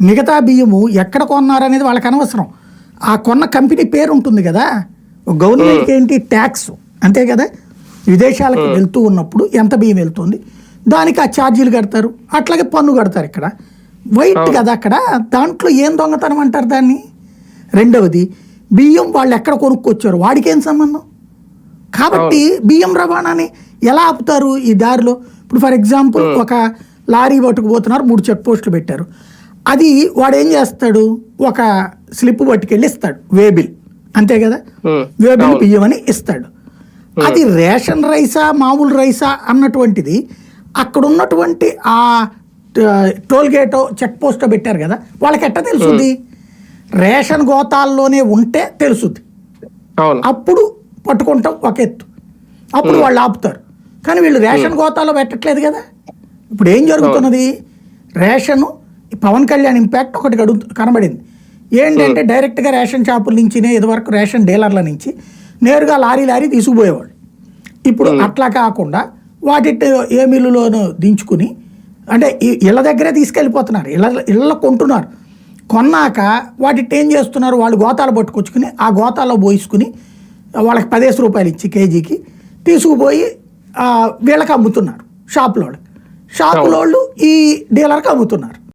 మిగతా బియ్యము ఎక్కడ కొన్నారనేది వాళ్ళకి అనవసరం. ఆ కొన్న కంపెనీ పేరు ఉంటుంది కదా. గవర్నమెంట్కి ఏంటి? ట్యాక్స్. అంతే కదా? విదేశాలకు వెళ్తూ ఉన్నప్పుడు ఎంత బియ్యం వెళ్తుంది? దానికి ఆ ఛార్జీలు కడతారు. అట్లాగే పన్ను కడతారు ఇక్కడ. వైట్ కదా అక్కడ. దాంట్లో ఏం దొంగతనం అంటారు దాన్ని? రెండవది బియ్యం వాళ్ళు ఎక్కడ కొనుక్కొచ్చారు? వాడికి ఏం సంబంధం? కాబట్టి బియ్యం రవాణాని ఎలా ఆపుతారు ఈ దారిలో? ఇప్పుడు ఫర్ ఎగ్జాంపుల్ ఒక లారీ పట్టుకుపోతున్నారు మూడు చెక్ పోస్టులు పెట్టారు. అది వాడు ఏం చేస్తాడు? ఒక స్లిప్ పట్టుకెళ్ళి ఇస్తాడు వేబిల్. అంతే కదా? వేబిల్ బియ్యం అని ఇస్తాడు. అది రేషన్ రైసా మామూలు రైసా అన్నటువంటిది అక్కడ ఉన్నటువంటి ఆ టోల్ గేటో చెక్ పోస్ట్ పెట్టారు కదా వాళ్ళకి ఎట్ట తెలుసుద్ది? రేషన్ గోతాల్లోనే ఉంటే తెలుసుద్ది. అప్పుడు పట్టుకుంటాం ఒక ఎత్తు. అప్పుడు వాళ్ళు ఆపుతారు. కానీ వీళ్ళు రేషన్ గోతాలో పెట్టట్లేదు కదా? ఇప్పుడు ఏం జరుగుతున్నది? రేషను పవన్ కళ్యాణ్ ఇంపాక్ట్ ఒకటి గడు కనబడింది. ఏంటంటే డైరెక్ట్గా రేషన్ షాపుల నుంచినే ఇదివరకు రేషన్ డీలర్ల నుంచి నేరుగా లారీ లారీ తీసుకుపోయేవాళ్ళు. ఇప్పుడు అట్లా కాకుండా వాటి ఏ మిల్లులోనూ దించుకుని అంటే ఇళ్ళ దగ్గరే తీసుకెళ్ళిపోతున్నారు. ఇళ్ళ ఇళ్ళ కొంటున్నారు. కొన్నాక వాటి ఏం చేస్తున్నారు? వాళ్ళు గోతాలు పట్టుకొచ్చుకుని ఆ గోతాల్లో పోయించుకుని వాళ్ళకి పదిహేను రూపాయలు ఇచ్చి కేజీకి తీసుకుపోయి వీళ్ళకి అమ్ముతున్నారు షాపులో షాపులో వాళ్ళు ఈ డీలర్కి అమ్ముతున్నారు.